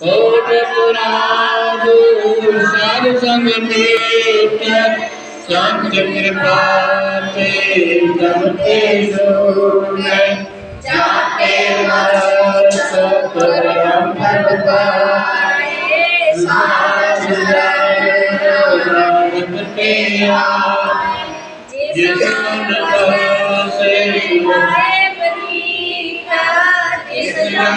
ਕੋਟ ਪੁਰਾਦੂ ਸਾਧ ਸੰਗ ਤੀਰਥ ਸੰਤ ਕਿਰਪਾ ਤੇ ਤਮ ਤੇ ਸੋਨੇ ਜਾਤੇ ਮਰਸ ਕਰਮ ਭਗਵਾਏ ਸਾਧ ਸੰਗ ਤੇ ਆ ਜਿਸ ਮਨ ਸੇ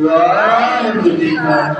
Glória do digna